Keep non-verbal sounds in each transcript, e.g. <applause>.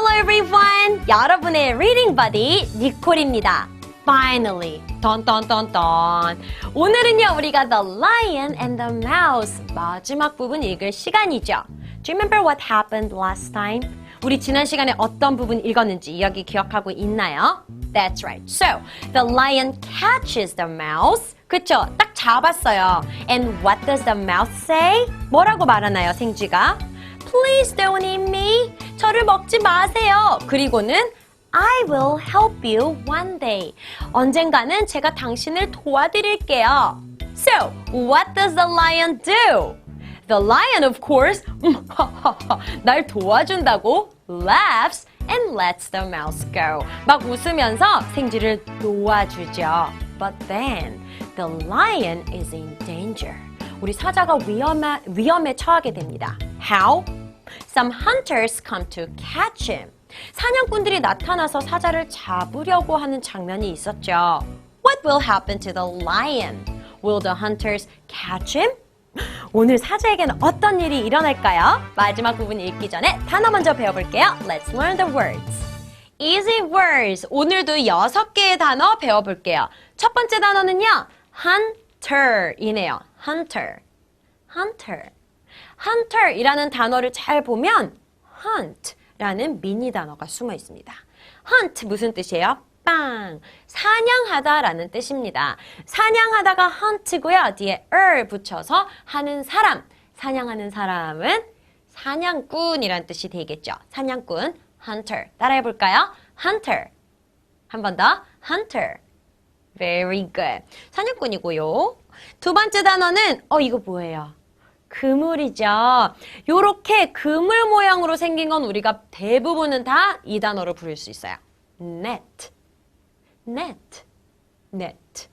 Hello everyone! 여러분의 reading buddy 니콜입니다. Finally, 던던던던. 오늘은요 우리가 The Lion and the Mouse 마지막 부분 읽을 시간이죠. Do you remember what happened last time? 우리 지난 시간에 어떤 부분 읽었는지 이야기 기억하고 있나요? That's right. So, the lion catches the mouse. 그쵸? 딱 잡았어요. And what does the mouse say? 뭐라고 말하나요, 생쥐가? Please don't eat me. 저를 먹지 마세요. 그리고는 I will help you one day. 언젠가는 제가 당신을 도와드릴게요. So, what does the lion do? The lion, of course, 날 도와준다고 laughs and lets the mouse go. 막 웃으면서 생쥐를 놓아주죠. But then, the lion is in danger. 우리 사자가 위험에, 위험에 처하게 됩니다. How? Some hunters come to catch him. 사냥꾼들이 나타나서 사자를 잡으려고 하는 장면이 있었죠. What will happen to the lion? Will the hunters catch him? 오늘 사자에게는 어떤 일이 일어날까요? 마지막 부분 읽기 전에 단어 먼저 배워볼게요. Let's learn the words. Easy words. 오늘도 여섯 개의 단어 배워볼게요. 첫 번째 단어는요. hunter이네요. hunter. hunter. Hunter이라는 단어를 잘 보면 hunt라는 미니 단어가 숨어 있습니다. hunt 무슨 뜻이에요? 빵! 사냥하다라는 뜻입니다. 사냥하다가 hunt고요. 뒤에 er 붙여서 하는 사람. 사냥하는 사람은 사냥꾼이란 뜻이 되겠죠. 사냥꾼, hunter. 따라해 볼까요? hunter. 한 번 더. hunter. Very good. 사냥꾼이고요. 두 번째 단어는 어 이거 뭐예요? 그물이죠. 요렇게 그물 모양으로 생긴 건 우리가 대부분은 다 이 단어로 부를 수 있어요. net. net. net.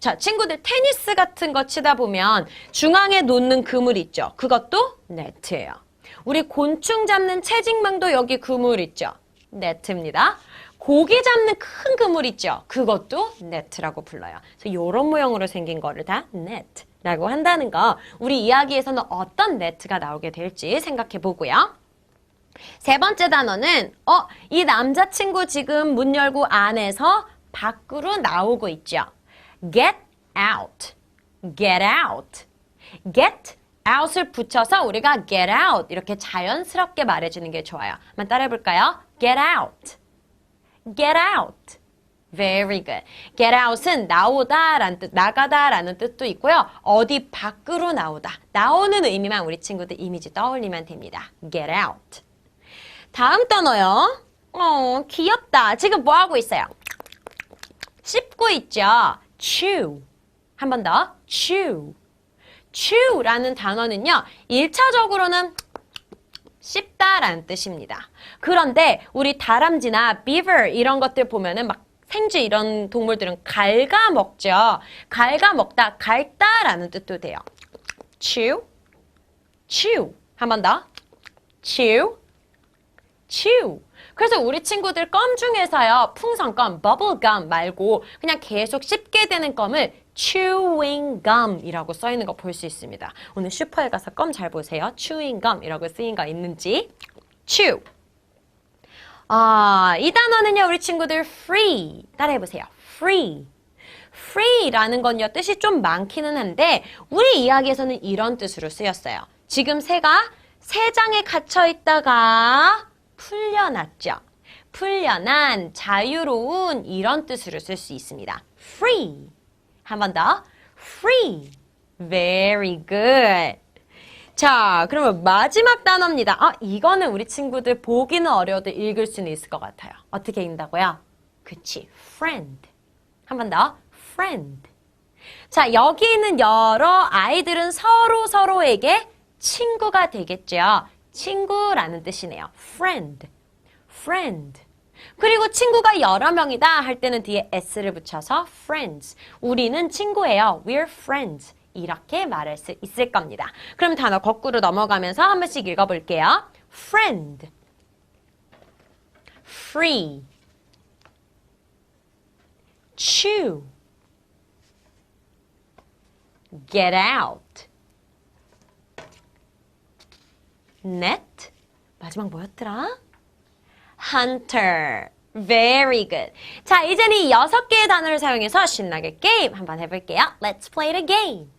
자, 친구들 테니스 같은 거 치다 보면 중앙에 놓는 그물 있죠. 그것도 net예요. 우리 곤충 잡는 채직망도 여기 그물 있죠. net입니다. 고기 잡는 큰 그물 있죠. 그것도 net라고 불러요. 그래서 이런 모양으로 생긴 거를 다 net. 라고 한다는 거 우리 이야기에서는 어떤 네트가 나오게 될지 생각해 보고요. 세 번째 단어는 어, 이 남자친구 지금 문 열고 안에서 밖으로 나오고 있죠. get out. get out. get out을 붙여서 우리가 get out 이렇게 자연스럽게 말해주는 게 좋아요. 한번 따라해 볼까요? get out. get out. Very good. Get out은 나오다 라는 뜻, 나가다 라는 뜻도 있고요. 어디 밖으로 나오다. 나오는 의미만 우리 친구들 이미지 떠올리면 됩니다. Get out. 다음 단어요. 어, 귀엽다. 지금 뭐 하고 있어요? 씹고 있죠. Chew. 한 번 더. Chew. Chew라는 단어는요. 1차적으로는 씹다라는 뜻입니다. 그런데 우리 다람쥐나 beaver 이런 것들 보면은 막 생쥐 이런 동물들은 갉아 먹죠. 갉아 먹다, 갉다라는 뜻도 돼요. chew, chew. 한 번 더. chew, chew. 그래서 우리 친구들 껌 중에서요, 풍선껌, 버블껌 말고 그냥 계속 씹게 되는 껌을 chewing gum이라고 써 있는 거 볼 수 있습니다. 오늘 슈퍼에 가서 껌 잘 보세요. chewing gum이라고 쓰인 거 있는지. chew. 아, 이 단어는요, 우리 친구들 free. 따라해 보세요. free. free라는 건요, 뜻이 좀 많기는 한데, 우리 이야기에서는 이런 뜻으로 쓰였어요. 지금 새가 새장에 갇혀 있다가 풀려났죠. 풀려난, 자유로운 이런 뜻으로 쓸 수 있습니다. free. 한 번 더. free. Very good. 자, 그러면 마지막 단어입니다. 아, 이거는 우리 친구들 보기는 어려워도 읽을 수는 있을 것 같아요. 어떻게 읽는다고요? 그치, friend. 한 번 더, friend. 자, 여기 있는 여러 아이들은 서로 서로에게 친구가 되겠죠. 친구라는 뜻이네요. friend, friend. 그리고 친구가 여러 명이다 할 때는 뒤에 s를 붙여서 friends. 우리는 친구예요. We're friends. 이렇게 말할 수 있을 겁니다. 그럼 단어 거꾸로 넘어가면서 한 번씩 읽어볼게요. friend, free, chew, get out, net, 마지막 뭐였더라? hunter. Very good. 자, 이제는 이 여섯 개의 단어를 사용해서 신나게 게임 한번 해볼게요. Let's play the game.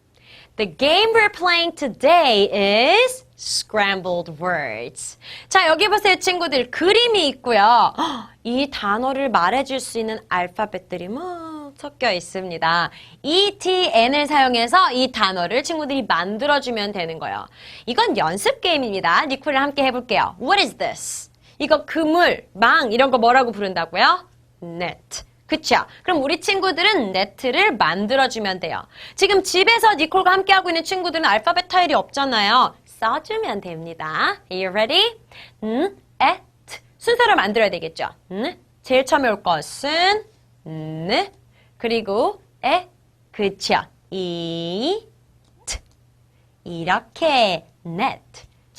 The game we're playing today is scrambled words. 자, 여기 보세요, 친구들. 그림이 있고요. 헉, <gasps> 이 단어를 말해줄 수 있는 알파벳들이 막 섞여 있습니다. E, T, N을 사용해서 이 단어를 친구들이 만들어주면 되는 거예요. 이건 연습 게임입니다. 니콜이랑 함께 해볼게요. What is this? 이거 그물, 망 이런 거 뭐라고 부른다고요? net. 그쵸? 그럼 우리 친구들은 네트를 만들어주면 돼요. 지금 집에서 니콜과 함께하고 있는 친구들은 알파벳 타일이 없잖아요. 써주면 됩니다. Are you ready? 음, at. 순서를 만들어야 되겠죠? 음, 제일 처음에 올 것은 음, 그리고 에, 그쵸? 이, 트. 이렇게 net.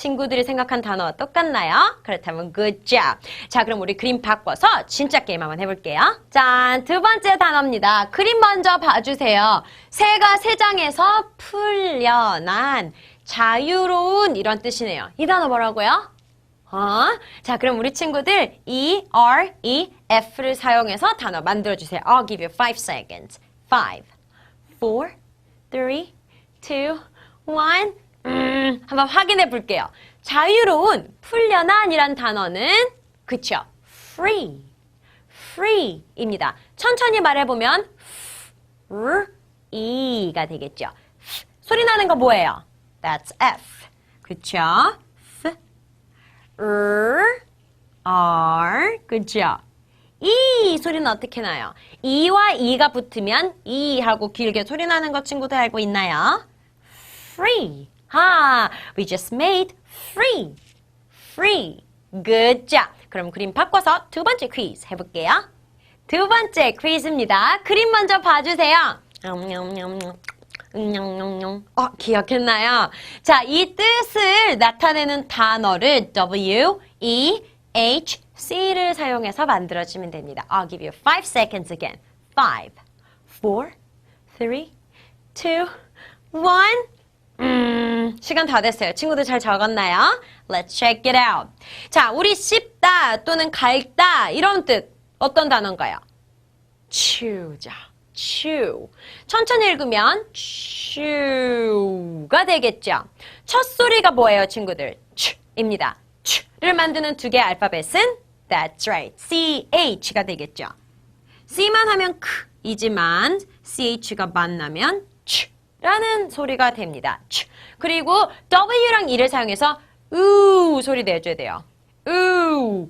친구들이 생각한 단어와 똑같나요? 그렇다면 good job. 자, 그럼 우리 그림 바꿔서 진짜 게임 한번 해볼게요. 자, 두 번째 단어입니다. 그림 먼저 봐주세요. 새가 세 장에서 풀려난 자유로운 이런 뜻이네요. 이 단어 뭐라고요? 어? 자, 그럼 우리 친구들 E, R, E, F를 사용해서 단어 만들어주세요. I'll give you five seconds. Five, four, three, two, one. 음, 한번 확인해 볼게요. 자유로운, 풀려난이란 단어는 그쵸? free, free입니다. 천천히 말해보면 f, e가 되겠죠. f, 소리 나는 거 뭐예요? That's F. 그쵸? F, R, R, 그죠? 이 소리는 어떻게 나요? 이와 이가 붙으면 이 하고 길게 소리 나는 거 친구들 알고 있나요? Free. 하, we just made free. Free. Good job. 그럼 그림 바꿔서 두 번째 퀴즈 해볼게요. 두 번째 퀴즈입니다. 그림 먼저 봐주세요. 냠냠냠. 어, 기억했나요? 자, 이 뜻을 나타내는 단어를 W, E, H, C를 사용해서 만들어주면 됩니다. I'll give you five seconds again. Five, four, three, two, one. 음, 시간 다 됐어요. 친구들 잘 적었나요? Let's check it out. 자, 우리 씹다 또는 갈다 이런 뜻 어떤 단어인가요? chew자. chew. 천천히 읽으면 chew가 되겠죠. 첫 소리가 뭐예요, 친구들? chu입니다. chu를 만드는 두 개의 알파벳은 that's right. ch가 되겠죠. c만 하면 크이지만 ch가 만나면 chu 라는 소리가 됩니다. 그리고 w랑 e를 사용해서 우 소리 내줘야 돼요. 우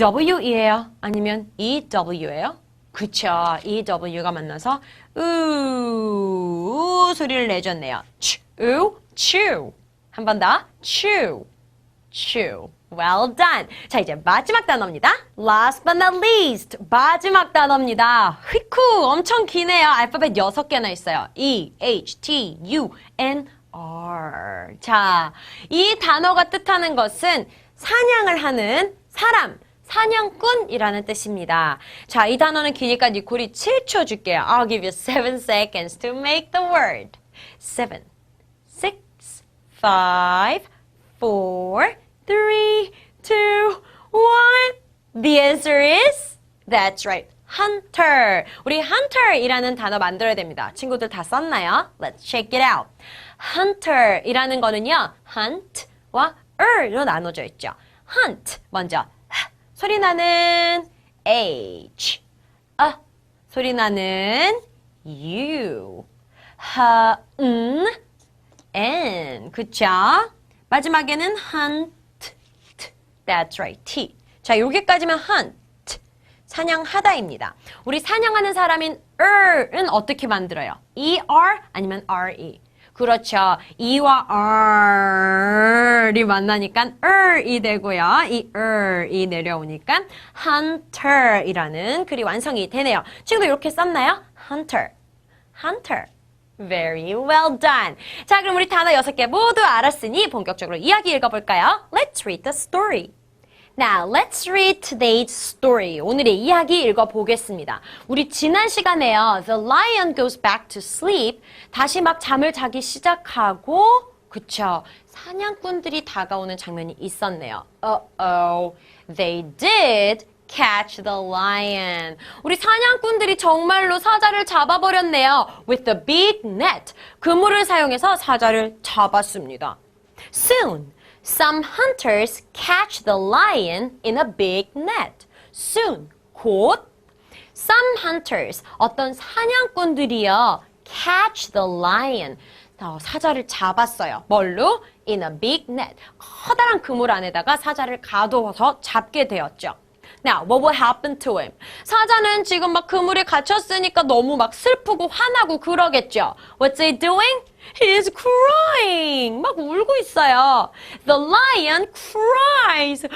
w이에요? 아니면 ew예요? 그쵸. EW가 만나서 우 소리를 내줬네요. chew, chew. 한번 더. chew, chew. Well done. 자, 이제 마지막 단어입니다. Last but not least. 마지막 단어입니다. 휘쿠 엄청 기네요. 알파벳 6개나 있어요. E, H, T, U, N, R. 자, 이 단어가 뜻하는 것은 사냥을 하는 사람, 사냥꾼이라는 뜻입니다. 자, 이 단어는 기니까 니콜이 7초 줄게요. I'll give you 7 seconds to make the word. 7, 6, 5, 4, 3, 2, 1. The answer is that's right. hunter. 우리 hunter이라는 단어 만들어야 됩니다. 친구들 다 썼나요? Let's check it out. hunter이라는 거는요. hunt와 er로 나눠져 있죠. hunt 먼저 소리 나는 H, 아 소리 나는 U, 하, 은, N, 그쵸? 마지막에는 hunt, that's right, T. 자, 여기까지면 hunt, 사냥하다입니다. 우리 사냥하는 사람인 er은 어떻게 만들어요? ER 아니면 RE? 그렇죠. E와 R이 만나니까 R이 되고요. 이 R이 내려오니까 hunter이라는 글이 완성이 되네요. 친구들 이렇게 썼나요? hunter, hunter. Very well done. 자, 그럼 우리 단어 6개 모두 알았으니 본격적으로 이야기 읽어볼까요? Let's read the story. Now, let's read today's story. 오늘의 이야기 읽어보겠습니다. 우리 지난 시간에요. The lion goes back to sleep. 다시 막 잠을 자기 시작하고 그쵸. 사냥꾼들이 다가오는 장면이 있었네요. Uh-oh. They did catch the lion. 우리 사냥꾼들이 정말로 사자를 잡아버렸네요. With the big net. 그물을 사용해서 사자를 잡았습니다. Soon, some hunters catch the lion in a big net. Soon, 곧 Some hunters, 어떤 사냥꾼들이요, catch the lion, 어, 사자를 잡았어요. 뭘로? In a big net. 커다란 그물 안에다가 사자를 가둬서 잡게 되었죠. Now, what will happen to him? 사자는 지금 막 그물에 갇혔으니까 너무 막 슬프고 화나고 그러겠죠. What's he doing? He is crying. 막 울고 있어요. The lion cries.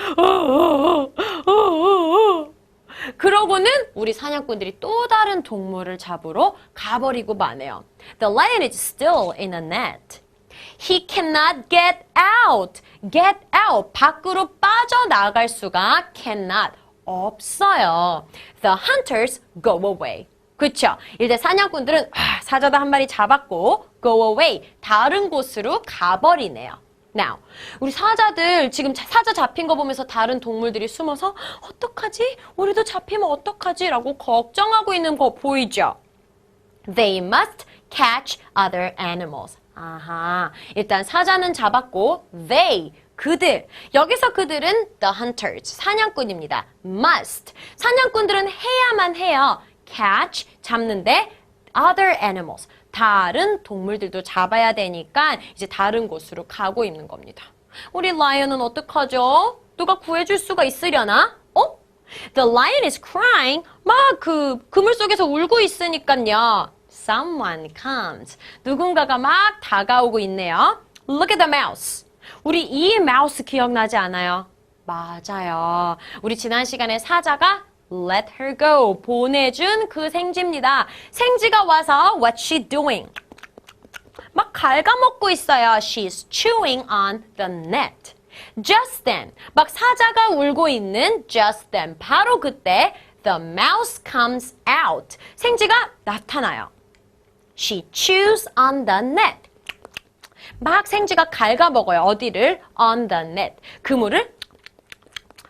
그러고는 우리 사냥꾼들이 또 다른 동물을 잡으러 가버리고 마네요. The lion is still in a net. He cannot get out. Get out. 밖으로 빠져나갈 수가 cannot. 없어요. The hunters go away. 그쵸? 이제 사냥꾼들은 아, 사자도 한 마리 잡았고 go away. 다른 곳으로 가버리네요. Now, 우리 사자들 지금 자- 사자 잡힌 거 보면서 다른 동물들이 숨어서 어떡하지? 우리도 잡히면 어떡하지? 라고 걱정하고 있는 거 보이죠? They must catch other animals. 아하. 일단 사자는 잡았고 they 그들. 여기서 그들은 the hunters. 사냥꾼입니다. must. 사냥꾼들은 해야만 해요. catch 잡는데 other animals. 다른 동물들도 잡아야 되니까 이제 다른 곳으로 가고 있는 겁니다. 우리 라이언은 어떡하죠? 누가 구해줄 수가 있으려나? 어? The lion is crying. 막 그 그물 속에서 울고 있으니까요. Someone comes. 누군가가 막 다가오고 있네요. Look at the mouse. 우리 이 마우스 기억나지 않아요? 맞아요. 우리 지난 시간에 사자가 let her go 보내준 그 생쥐입니다. 생쥐가 와서 what's she doing? 막 갉아먹고 있어요. She's chewing on the net. Just then, 막 사자가 울고 있는 just then. 바로 그때 the mouse comes out. 생쥐가 나타나요. She chews on the net. 막 생쥐가 갉아먹어요. 어디를? on the net. 그물을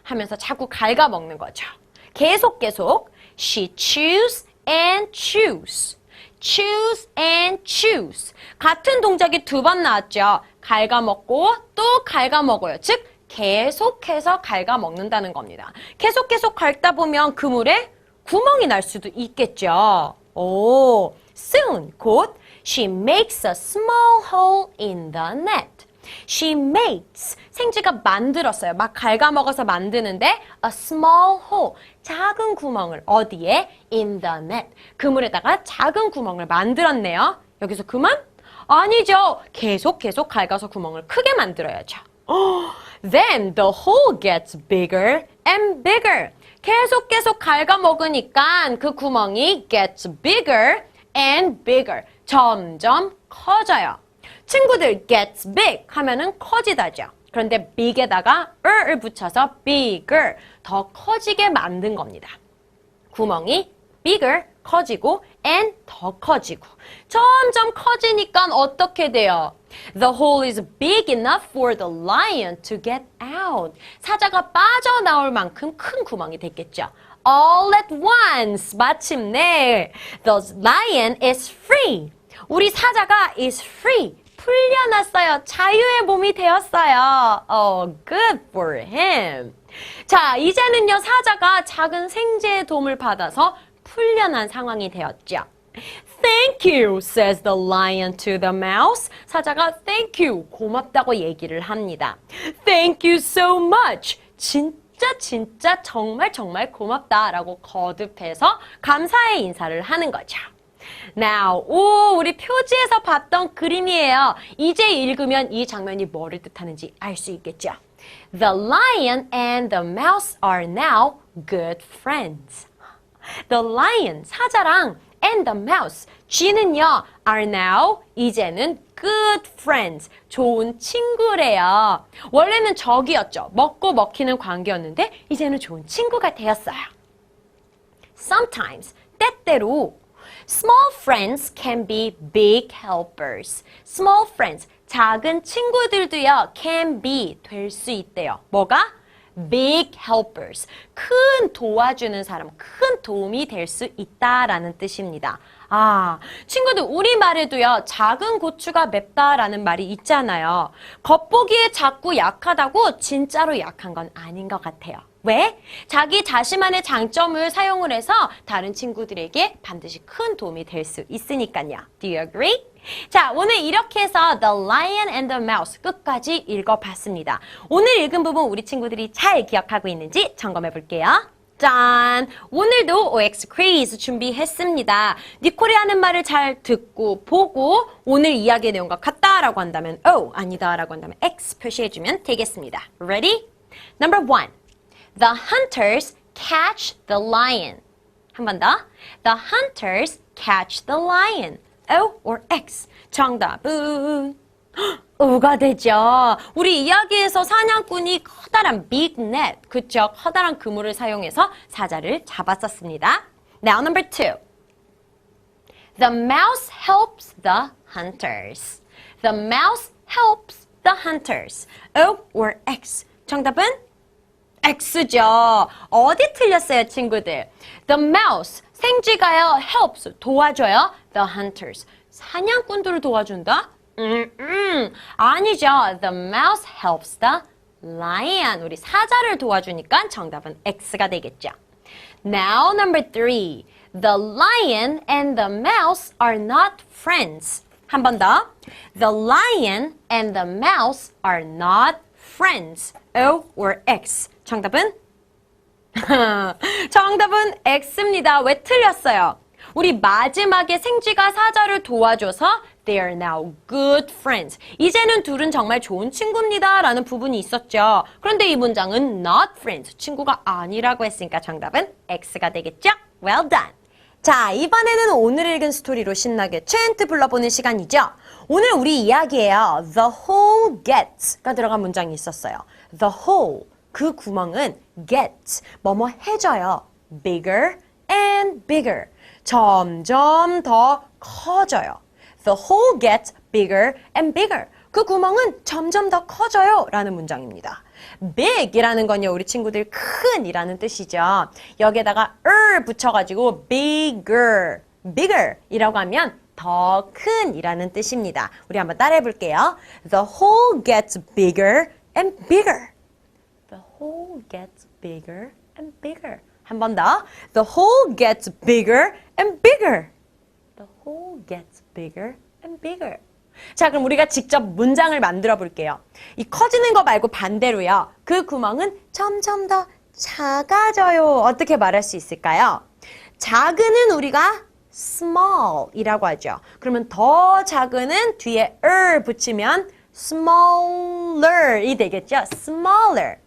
하면서 자꾸 갉아먹는 거죠. 계속 계속 she chews and chews. choose and choose. 같은 동작이 두 번 나왔죠. 갉아먹고 또 갉아먹어요. 즉 계속해서 갉아먹는다는 겁니다. 계속 계속 갉다 보면 그물에 구멍이 날 수도 있겠죠. 오, soon 곧 she makes a small hole in the net. She makes 생쥐가 만들었어요. 막 갉아먹어서 만드는데 a small hole 작은 구멍을 어디에 in the net 그물에다가 작은 구멍을 만들었네요. 여기서 그만? 아니죠. 계속 계속 갉아서 구멍을 크게 만들어야죠. Then the hole gets bigger and bigger. 계속 계속 갉아먹으니까 그 구멍이 gets bigger and bigger. 점점 커져요. 친구들 gets big 하면은 커지다죠. 그런데 big에다가 er을 붙여서 bigger 더 커지게 만든 겁니다. 구멍이 bigger 커지고 and 더 커지고 점점 커지니까 어떻게 돼요? The hole is big enough for the lion to get out. 사자가 빠져나올 만큼 큰 구멍이 됐겠죠. All at once 마침내 the lion is free. 우리 사자가 is free. 풀려났어요. 자유의 몸이 되었어요. Oh, good for him. 자, 이제는요, 사자가 작은 생쥐의 도움을 받아서 풀려난 상황이 되었죠. Thank you, says the lion to the mouse. 사자가 thank you, 고맙다고 얘기를 합니다. Thank you so much. 진짜 진짜 정말 정말 고맙다라고 거듭해서 감사의 인사를 하는 거죠. Now, 오, 우리 표지에서 봤던 그림이에요. 이제 읽으면 이 장면이 뭐를 뜻하는지 알 수 있겠죠. The lion and the mouse are now good friends. The lion, 사자랑 and the mouse, 쥐는요, are now, 이제는 good friends, 좋은 친구래요. 원래는 적이었죠. 먹고 먹히는 관계였는데, 이제는 좋은 친구가 되었어요. Sometimes, 때때로, Small friends can be big helpers. Small friends, 작은 친구들도요, can be, 될 수 있대요. 뭐가? big helpers. 큰 도와주는 사람, 큰 도움이 될 수 있다라는 뜻입니다. 아, 친구들, 우리말에도요, 작은 고추가 맵다라는 말이 있잖아요. 겉보기에 작고 약하다고 진짜로 약한 건 아닌 것 같아요. 왜? 자기 자신만의 장점을 사용을 해서 다른 친구들에게 반드시 큰 도움이 될 수 있으니까요. Do you agree? 자, 오늘 이렇게 해서 The Lion and the Mouse 끝까지 읽어봤습니다. 오늘 읽은 부분 우리 친구들이 잘 기억하고 있는지 점검해 볼게요. 짠! 오늘도 OX 퀴즈 준비했습니다. 하는 말을 잘 듣고 보고 오늘 이야기의 내용과 같다라고 한다면 O, 아니다라고 한다면 X 표시해주면 되겠습니다. Ready? Number one. The hunters catch the lion. 한 번 더. The hunters catch the lion. O or X. 정답은 O가 되죠. 우리 이야기에서 사냥꾼이 커다란 net, 그쵸? 커다란 그물을 사용해서 사자를 잡았었습니다. Now number two. The mouse helps the hunters. The mouse helps the hunters. O or X. 정답은 X죠. 어디 틀렸어요, 친구들? The mouse, 생쥐가요, helps, 도와줘요. The hunters, 사냥꾼들을 도와준다? 음, 음, 아니죠. The mouse helps the lion. 우리 사자를 도와주니까 정답은 X가 되겠죠. Now, number three. The lion and the mouse are not friends. 한 번 더. The lion and the mouse are not friends. O or X. 정답은? 정답은 X입니다. 왜 틀렸어요? 우리 마지막에 생쥐가 사자를 도와줘서 They are now good friends. 이제는 둘은 정말 좋은 친구입니다. 라는 부분이 있었죠. 그런데 이 문장은 not friends. 친구가 아니라고 했으니까 정답은 X가 되겠죠? Well done. 자, 이번에는 오늘 읽은 스토리로 신나게 챈트 불러보는 시간이죠. 오늘 우리 이야기에요. The hole gets가 들어간 문장이 있었어요. The hole, 그 구멍은 gets, 뭐뭐 해져요. bigger and bigger. 점점 더 커져요. The hole gets bigger and bigger. 그 구멍은 점점 더 커져요. 라는 문장입니다. big 이라는 건요, 우리 친구들 큰 이라는 뜻이죠. 여기에다가 er 붙여가지고 bigger, bigger 이라고 하면 더 큰 이라는 뜻입니다. 우리 한번 따라해 볼게요. The hole gets bigger and bigger. The hole gets bigger and bigger. 한 번 더. The hole gets bigger and bigger. Gets bigger and bigger. 자, 그럼 우리가 직접 문장을 만들어 볼게요. 이 커지는 거 말고 반대로요. 그 구멍은 점점 더 작아져요. 어떻게 말할 수 있을까요? 작은은 우리가 small이라고 하죠. 그러면 더 작은은 뒤에 er 붙이면 smaller이 되겠죠. smaller.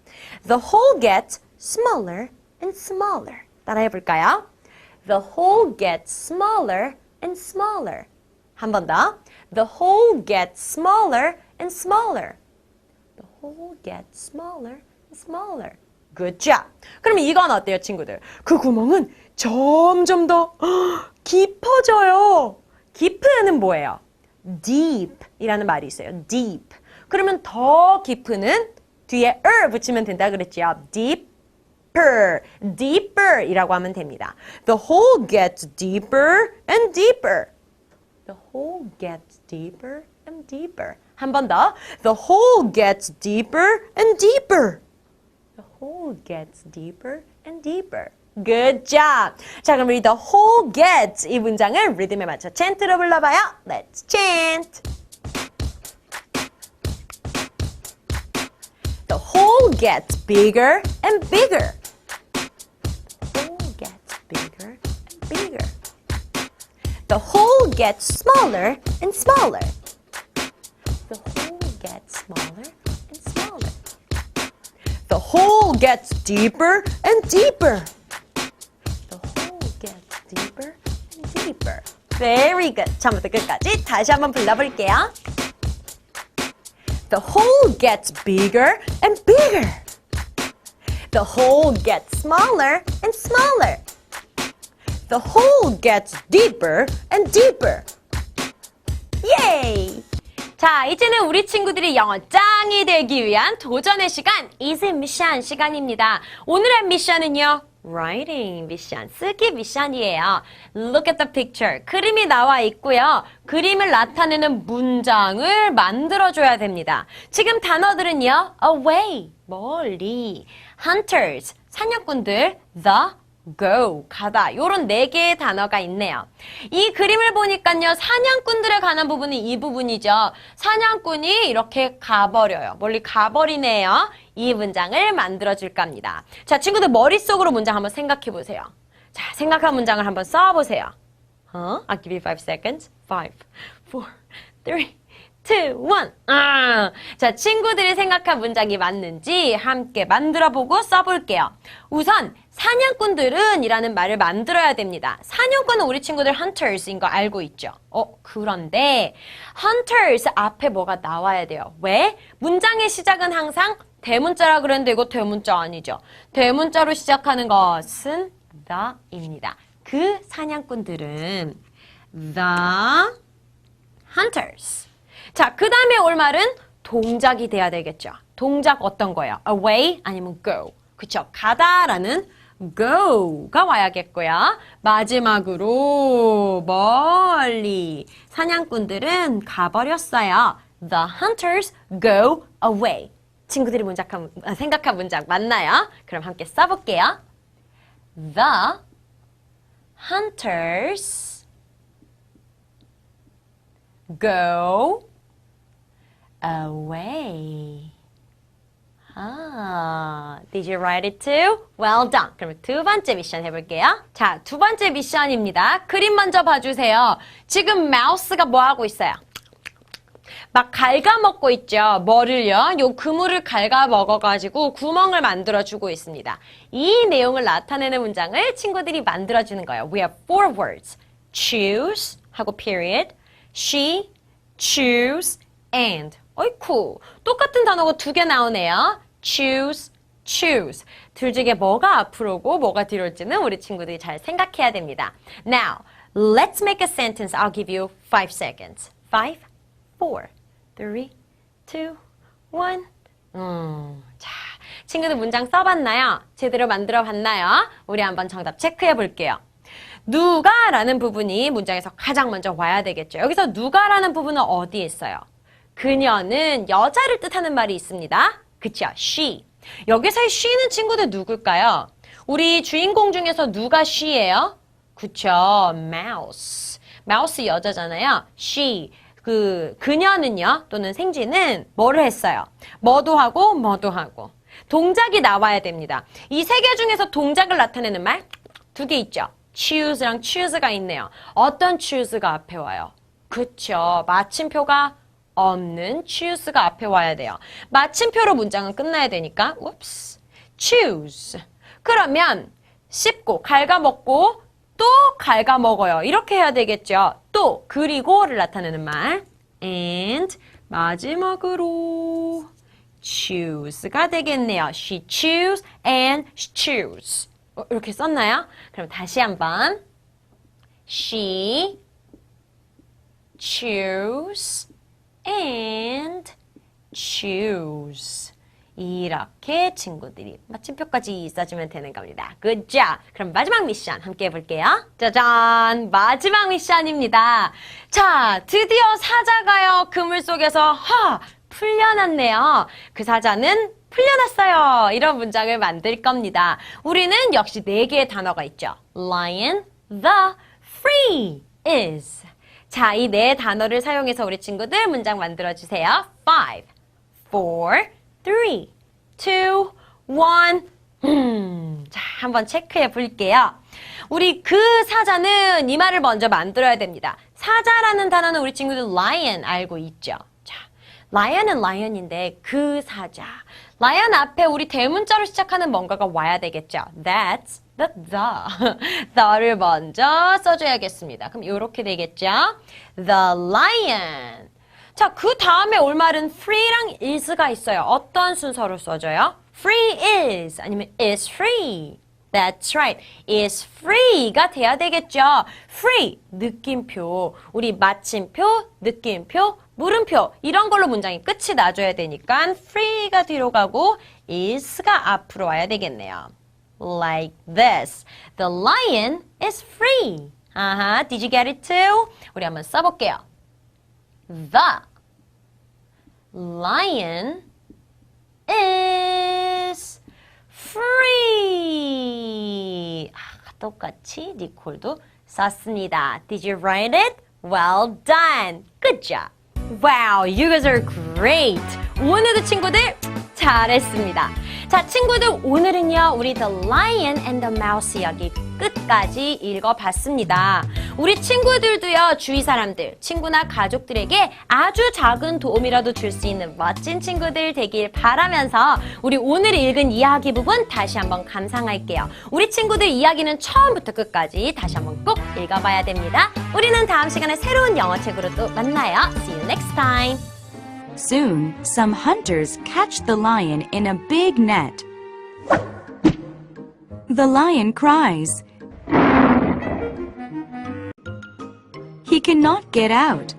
The hole gets smaller and smaller. 따라해 볼까요? The hole gets smaller and smaller. 한 번 더. The hole gets smaller and smaller. The hole gets smaller and smaller. Good job. 그러면 이건 어때요, 친구들? 그 구멍은 점점 더 깊어져요. 깊은은 뭐예요? deep 이라는 말이 있어요. deep. 그러면 더 깊은은 뒤에 er 붙이면 된다 그랬죠. deeper, deeper 이라고 하면 됩니다. The hole gets deeper and deeper. The hole gets deeper and deeper. 한 번 더. The hole gets deeper and deeper. The hole gets deeper and deeper. Good job. 자, 그럼 우리 the hole gets 이 문장을 리듬에 맞춰 chan트로 불러봐요. Let's chant. The hole gets bigger and bigger. The hole gets smaller and smaller. The hole gets smaller and smaller. The hole gets deeper and deeper. The hole gets deeper and deeper. Very good. 처음부터 끝까지 다시 한번 불러볼게요. The hole gets bigger and bigger. The hole gets smaller and smaller. The hole gets deeper and deeper. 예이! 자, 이제는 우리 친구들이 영어 짱이 되기 위한 도전의 시간, easy 미션 시간입니다. 오늘의 미션은요, writing 미션, 쓰기 미션이에요. Look at the picture. 그림이 나와 있고요. 그림을 나타내는 문장을 만들어줘야 됩니다. 지금 단어들은요, away, 멀리, hunters, 사냥꾼들, the, go, 가다. 요런 네 개의 단어가 있네요. 이 그림을 보니까요, 사냥꾼들에 관한 부분이 이 부분이죠. 사냥꾼이 이렇게 가버려요. 멀리 가버리네요. 이 문장을 만들어줄 겁니다. 자, 친구들 머릿속으로 문장 한번 생각해 보세요. 자, 생각한 문장을 한번 써보세요. 어? I'll give you five seconds. Five, four, three, two, one. 아, 자, 친구들이 생각한 문장이 맞는지 함께 만들어 보고 써볼게요. 우선 사냥꾼들은 이라는 말을 만들어야 됩니다. 사냥꾼은 우리 친구들 hunters인 거 알고 있죠? 어, 그런데 hunters 앞에 뭐가 나와야 돼요. 왜? 문장의 시작은 항상 대문자라 그랬는데 이거 대문자 아니죠. 대문자로 시작하는 것은 the입니다. 그 사냥꾼들은 the hunters. 자, 그 다음에 올 말은 동작이 돼야 되겠죠. 동작 어떤 거예요? away 아니면 go. 그쵸? 가다라는 go가 와야겠고요. 마지막으로 멀리 사냥꾼들은 가버렸어요. The hunters go away. 친구들이 문작한, 아, 생각한 문장 맞나요? 그럼 함께 써볼게요. The hunters go away. 아, did you write it too? Well done. 그럼 두 번째 미션 해볼게요. 자, 두 번째 미션입니다. 그림 먼저 봐주세요. 지금 마우스가 뭐 하고 있어요? 막 갉아먹고 있죠. 뭐를요? 요 그물을 갉아먹어가지고 구멍을 만들어주고 있습니다. 이 내용을 나타내는 문장을 친구들이 만들어주는 거예요. We have four words. choose 하고 period, she, choose, and. 어이쿠, 똑같은 단어가 두 개 나오네요. choose, choose. 둘 중에 뭐가 앞으로고 뭐가 뒤로일지는 우리 친구들이 잘 생각해야 됩니다. Now, let's make a sentence. I'll give you five seconds. Five, four, three, two, one. 음, 자, 친구들 문장 써봤나요? 제대로 만들어 봤나요? 우리 한번 정답 체크해 볼게요. 누가라는 부분이 문장에서 가장 먼저 와야 되겠죠. 여기서 누가라는 부분은 어디에 있어요? 그녀는 여자를 뜻하는 말이 있습니다. 그쵸? she. 여기서의 she는 친구들 누굴까요? 우리 주인공 중에서 누가 she예요? 그쵸? mouse. mouse 여자잖아요. she. 그 그녀는요 또는 생쥐는 뭐를 했어요? 뭐도 하고 뭐도 하고 동작이 나와야 됩니다. 이 세 개 중에서 동작을 나타내는 말 두 개 있죠. choose랑 choose가 있네요. 어떤 choose가 앞에 와요? 그쵸. 마침표가 없는 choose가 앞에 와야 돼요. 마침표로 문장은 끝나야 되니까 whoops. choose. 그러면 씹고 갉아먹고 또 갉아먹어요. 이렇게 해야 되겠죠. 또 그리고를 나타내는 말 and 마지막으로 choose가 되겠네요. She choose and she choose. 어, 이렇게 썼나요? 그럼 다시 한번 she choose and choose. 이렇게 친구들이 마침표까지 써주면 되는 겁니다. Good job. 그럼 마지막 미션 함께 해볼게요. 짜잔! 마지막 미션입니다. 자, 드디어 사자가요, 그물 속에서, 하! 풀려났네요. 그 사자는 풀려났어요. 이런 문장을 만들 겁니다. 우리는 역시 네 개의 단어가 있죠. lion, the, free, is. 자, 이 네 단어를 사용해서 우리 친구들 문장 만들어 주세요. five, four, three, two, one. 음, 자, 한번 체크해 볼게요. 우리 그 사자는 이 말을 먼저 만들어야 됩니다. 사자라는 단어는 우리 친구들 lion 알고 있죠. 자, lion은 lion인데 그 사자. lion 앞에 우리 대문자로 시작하는 뭔가가 와야 되겠죠. That's the <laughs> the. the를 먼저 써줘야겠습니다. 그럼 이렇게 되겠죠. The lion. 자, 그 다음에 올 말은 free랑 is가 있어요. 어떤 순서로 써줘요? free is 아니면 is free. That's right. is free가 돼야 되겠죠. free, 느낌표. 우리 마침표, 느낌표, 물음표. 이런 걸로 문장이 끝이 나줘야 되니까 free가 뒤로 가고 is가 앞으로 와야 되겠네요. Like this. The lion is free. 아하, did you get it too? 우리 한번 써볼게요. The lion is free. 아, 똑같이 니콜도 썼습니다. Did you write it? Well done. Good job. Wow, you guys are great. 오늘도 친구들 잘했습니다. 자, 친구들 오늘은요, 우리 The Lion and the Mouse 이야기 끝까지 읽어봤습니다. 우리 친구들도요, 주위 사람들, 친구나 가족들에게 아주 작은 도움이라도 줄 수 있는 멋진 친구들 되길 바라면서 우리 오늘 읽은 이야기 부분 다시 한번 감상할게요. 우리 친구들 이야기는 처음부터 끝까지 다시 한번 꼭 읽어봐야 됩니다. 우리는 다음 시간에 새로운 영어 책으로 또 만나요. See you next time. Soon, some hunters catch the lion in a big net. The lion cries. He cannot get out.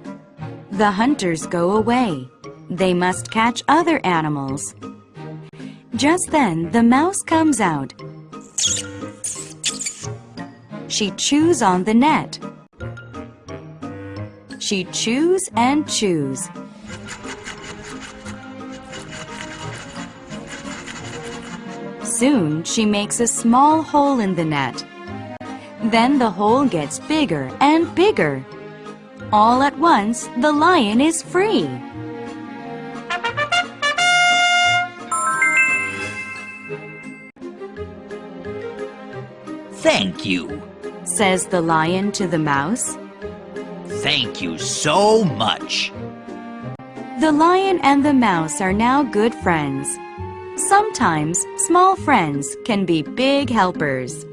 The hunters go away. They must catch other animals. Just then, the mouse comes out. She chews on the net. She chews and chews. Soon she makes a small hole in the net. Then the hole gets bigger and bigger. All at once, the lion is free. Thank you. Says the lion to the mouse. Thank you so much. The lion and the mouse are now good friends. Sometimes small friends can be big helpers.